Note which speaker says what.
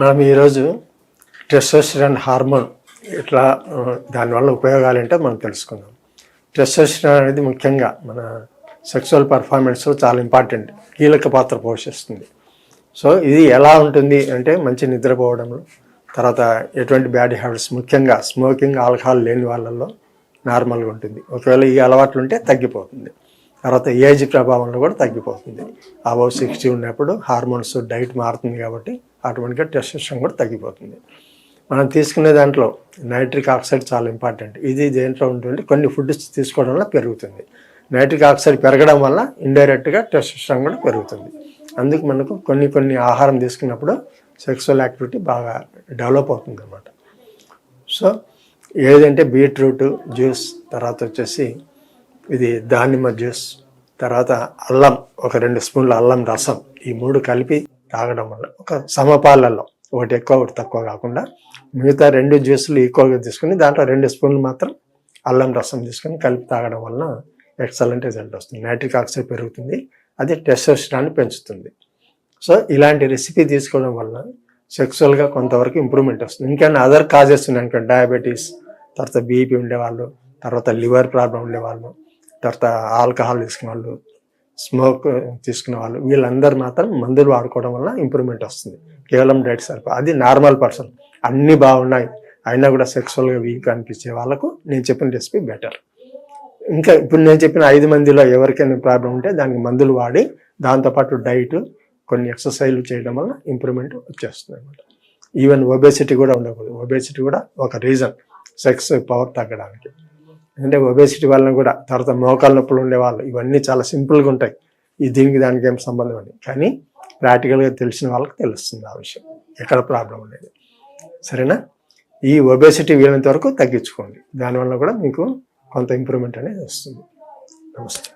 Speaker 1: మనం ఈరోజు testosterone hormone ఇట్లా దానివల్ల ఉపయోగాలు ఏంటో మనం తెలుసుకుందాం. టెస్టోస్టిరాన్ అనేది ముఖ్యంగా మన సెక్సువల్ పర్ఫార్మెన్స్లో చాలా ఇంపార్టెంట్ కీలక పాత్ర పోషిస్తుంది. సో ఇది ఎలా ఉంటుంది అంటే మంచి నిద్రపోవడంలో తర్వాత ఎటువంటి బ్యాడ్ హ్యాబిట్స్ ముఖ్యంగా స్మోకింగ్ ఆల్కహాల్ లేని వాళ్ళల్లో నార్మల్గా ఉంటుంది. ఒకవేళ ఈ అలవాట్లు ఉంటే తగ్గిపోతుంది. తర్వాత ఏజ్ ప్రభావంలో కూడా తగ్గిపోతుంది. అబౌవ్ సిక్స్టీ ఉన్నప్పుడు హార్మోన్స్ డైట్ మారుతుంది కాబట్టి ఆటోమేటిక్గా టెస్టెస్ట్రాన్ కూడా తగ్గిపోతుంది. మనం తీసుకునే దాంట్లో నైట్రిక్ ఆక్సైడ్ చాలా ఇంపార్టెంట్. ఇది దేంట్లో ఉంటుంది? కొన్ని ఫుడ్స్ తీసుకోవడం వల్ల పెరుగుతుంది. నైట్రిక్ ఆక్సైడ్ పెరగడం వల్ల ఇండైరెక్ట్గా టెస్టెస్ట్రాన్ కూడా పెరుగుతుంది. అందుకు మనకు కొన్ని కొన్ని ఆహారం తీసుకున్నప్పుడు సెక్సువల్ యాక్టివిటీ బాగా డెవలప్ అవుతుంది అన్నమాట సో ఏదంటే బీట్రూట్ జ్యూస్ తర్వాత వచ్చేసి ఇది దానిమ్మ జ్యూస్ తర్వాత అల్లం ఒక రెండు స్పూన్ల అల్లం రసం ఈ మూడు కలిపి తాగడం వల్ల. ఒక సమపాలలో ఒకటి ఎక్కువ ఒకటి తక్కువ కాకుండా మిగతా రెండు జ్యూసులు ఈక్వల్గా తీసుకుని దాంట్లో రెండు స్పూన్లు మాత్రం అల్లం రసం తీసుకొని కలిపి తాగడం వలన ఎక్సలెంట్ రిజల్ట్ వస్తుంది. నైట్రిక్ ఆక్సైడ్ పెరుగుతుంది. అది టెస్టోస్టిరాన్ని పెంచుతుంది. సో ఇలాంటి రెసిపీ తీసుకోవడం వల్ల సెక్సువల్గా కొంతవరకు ఇంప్రూవ్మెంట్ వస్తుంది. ఇంకేమైనా అదర్ కాజెస్ ఉన్నాయి డయాబెటీస్ తర్వాత బీపీ ఉండేవాళ్ళు తర్వాత లివర్ ప్రాబ్లం ఉండేవాళ్ళు తర్వాత ఆల్కహాల్ తీసుకునే వాళ్ళు స్మోక్ తీసుకునే వాళ్ళు వీళ్ళందరూ మాత్రం మందులు వాడుకోవడం వల్ల ఇంప్రూవ్మెంట్ వస్తుంది. కేవలం డైట్ సరిపో అది నార్మల్ పర్సన్ అన్నీ బాగున్నాయి అయినా కూడా సెక్సువల్గా వీక్ అనిపించే వాళ్ళకు నేను చెప్పిన రెసిపీ బెటర్. ఇంకా ఇప్పుడు నేను చెప్పిన ఐదు మందిలో ఎవరికైనా ప్రాబ్లం ఉంటే దానికి మందులు వాడి దాంతోపాటు డైట్ కొన్ని ఎక్సర్సైజ్లు చేయడం వల్ల ఇంప్రూవ్మెంట్ వచ్చేస్తుంది అనమాట ఈవెన్ ఒబేసిటీ కూడా ఉండకూడదు. ఒబేసిటీ కూడా ఒక రీజన్ సెక్స్ పవర్ తగ్గడానికి. అంటే ఒబేసిటీ వలన కూడా తర్వాత మోకాలు నొప్పులు ఉండేవాళ్ళు ఇవన్నీ చాలా సింపుల్గా ఉంటాయి. ఈ దీనికి దానికి ఏం సంబంధం అని కానీ ప్రాక్టికల్గా తెలిసిన వాళ్ళకి తెలుస్తుంది ఆ విషయం. ఎక్కడ ప్రాబ్లం లేదు. సరేనా? ఈ ఒబేసిటీ వీలైనంత వరకు తగ్గించుకోండి. దానివల్ల కూడా మీకు కొంత ఇంప్రూవ్మెంట్ అనేది వస్తుంది. నమస్తే.